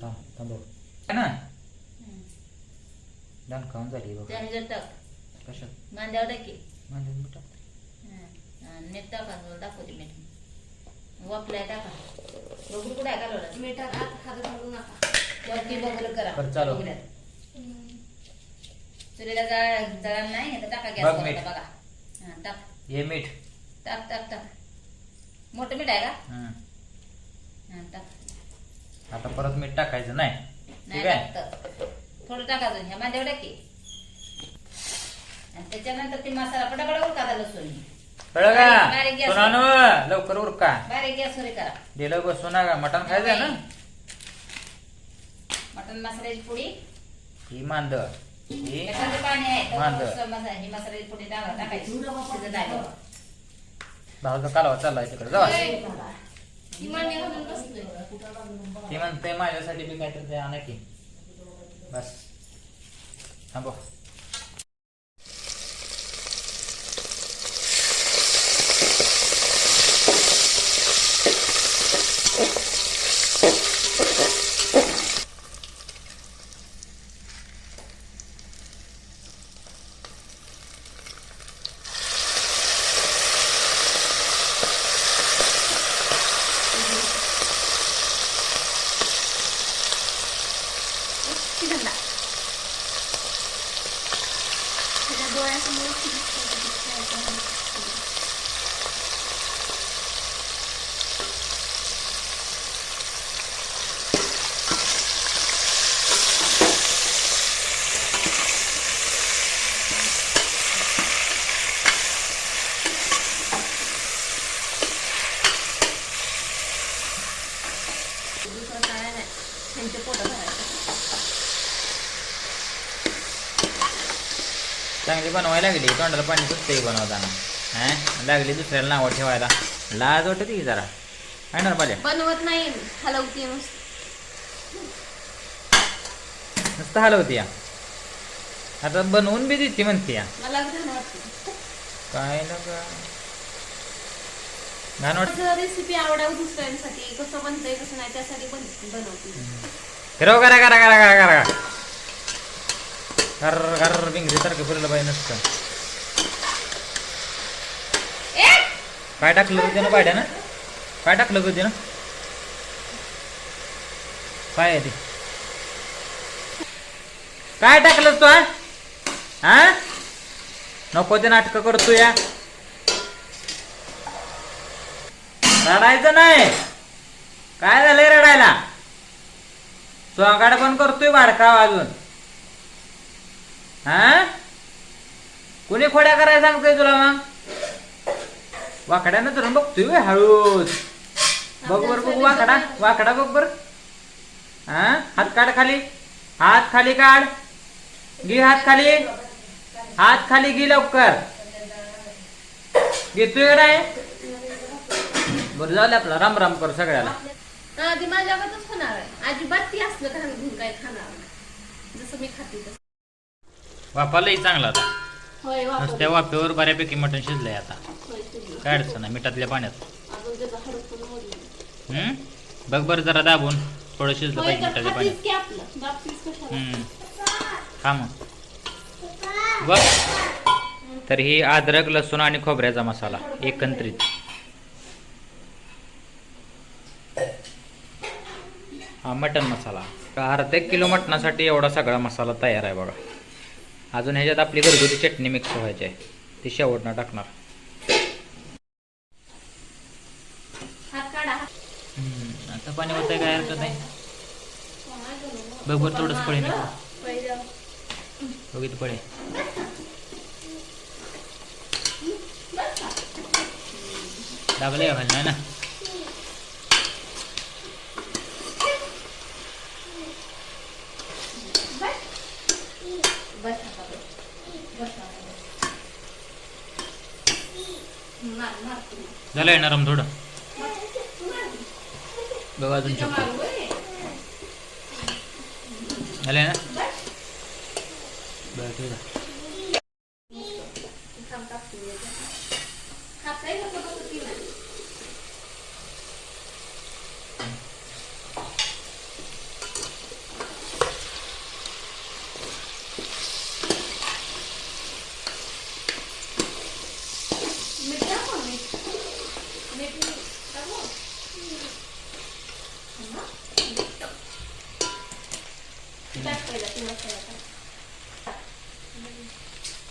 थांब थांबव आहे ना डान खाऊन झाली बघ त्याने टाक कशात मांद्यावर टाकी मी टाक मीठ टाका तुला दाखवते मीठ वापलाय टाका बघू कुठे आहे का मीठात आत खात घालू नका वरती बघू करा चालू. चुलीला जाळ नाही तर टाका गॅस मीठ. बघा हा टाक हे मीठ टाक टाक टाक मोठं मीठ आहे का? हं. हा टाक. आता परत मीठ टाकायचं नाही. नाही ठीक आहे? टाकतं. थोडं टाकायचं ह्या मांद्यावर टाकी आणि त्याच्यानंतर ते मसाला पटापटा उरका आता लसूण. कळलं बारीक- बारीक का गॅस. सुनानो लवकर उरका. बारीक गॅसवर हे करा. दिलं बसू नका मटण खायचं ना? मटन मसाल्याची पुडी. ही मांद. ही पाणी आहे. तर ही मसाल्याची पुडी टाका- टाकायची. शिजत. भाऊचा कालवा चाललाय तिकडे जावा. ती म्हणते माझ्यासाठी बी काहीतरी आणा की. बस. थांबव. 你说啥呢？天气不热。चांगली बनवायला लागली तोंडाला पाणी सुटते बनवताना. हा? लागली दुसऱ्याला नावं ठेवायला. लाज वाटते की जरा. आहे ना पाल्या बनवत नाही हलवते नुसतं हलवते या आता बनवून बी देते म्हणते या मला घाण वाटते काय घाण वाटत माझं रेसिपी आवडावं दुसऱ्यांसाठी. कसं बनतंय कसं नाही त्यासाठी बन बनवते फिरव करा करा करा करा करा. घर घर बिंगडीसारखं फिरलं पाहिजे नसतं. काय टाकलं होतं ना पाड्या ना काय टाकलं होतं ना काय आहे ते. काय टाकलं तू हा? नको ते नाटकं करतो या. रडायचं नाही. काय झालंय रडायला? सोंगाड पण करतोय बारका अजून हा? कुणी खोड्या करायला सांगतोय तुला मग? वाकड्यानं तर बघतोय व्हय हळूच. बघ बर बघ वाकडा. वाकडा बघ बर. हा? हात काढ खाली. हात खाली काढ. घे हात खाली. हात खाली घे लवकर. घेतोय काय नाही? बरं झालं आपला. राम राम कर सगळ्याला. आधी माझ्या होणार आहे. अजिबात ती असलं का घेऊन काय खाणार? जसं मी खाते तसं. वापालाही चांगला आता. नुसत्या वाफेवर बऱ्यापैकी मटण शिजलंय आता. काय अडचण नाही मिठातल्या पाण्यात? बघ बरं जरा दाबून थोडं शिजलं पाहिजे खातीच पाण्यात. खा मग. बघ. तर ही अद्रक लसूण आणि खोबऱ्याचा मसाला एकत्रित हा मटन मसाला. अर्धा एक किलो मटणासाठी एवढा सगळा मसाला तयार आहे बघा. अजून ह्याच्यात आपली घरगुती चटणी मिक्स व्हायची आहे. ती शेवटनं टाकणार. आता पाणी होतंय काय हरकत नाही. बघ बरं थोडंच पळे ना पहिलं बघित पळे. दाबले नाही ना? बस आता झालंय थोडं? बघा अजून झालं चप्पल ना? बरं ठीक आहे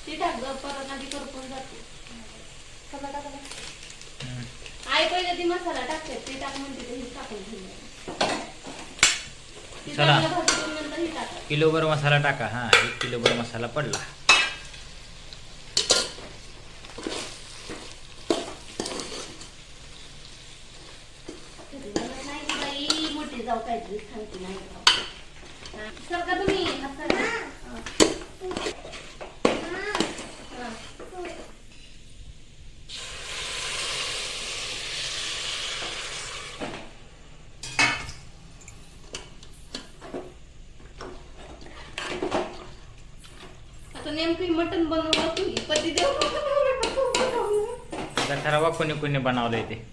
ती टाक परत आधी करपून जाते ती मसाला टाकते टाक. चला किलोभर मसाला टाका हा एक किलोभर मसाला पडला. Nempi mutton bunuh waktu, ipati dia mutton cara apa kuni kuni bunuh waktu itu?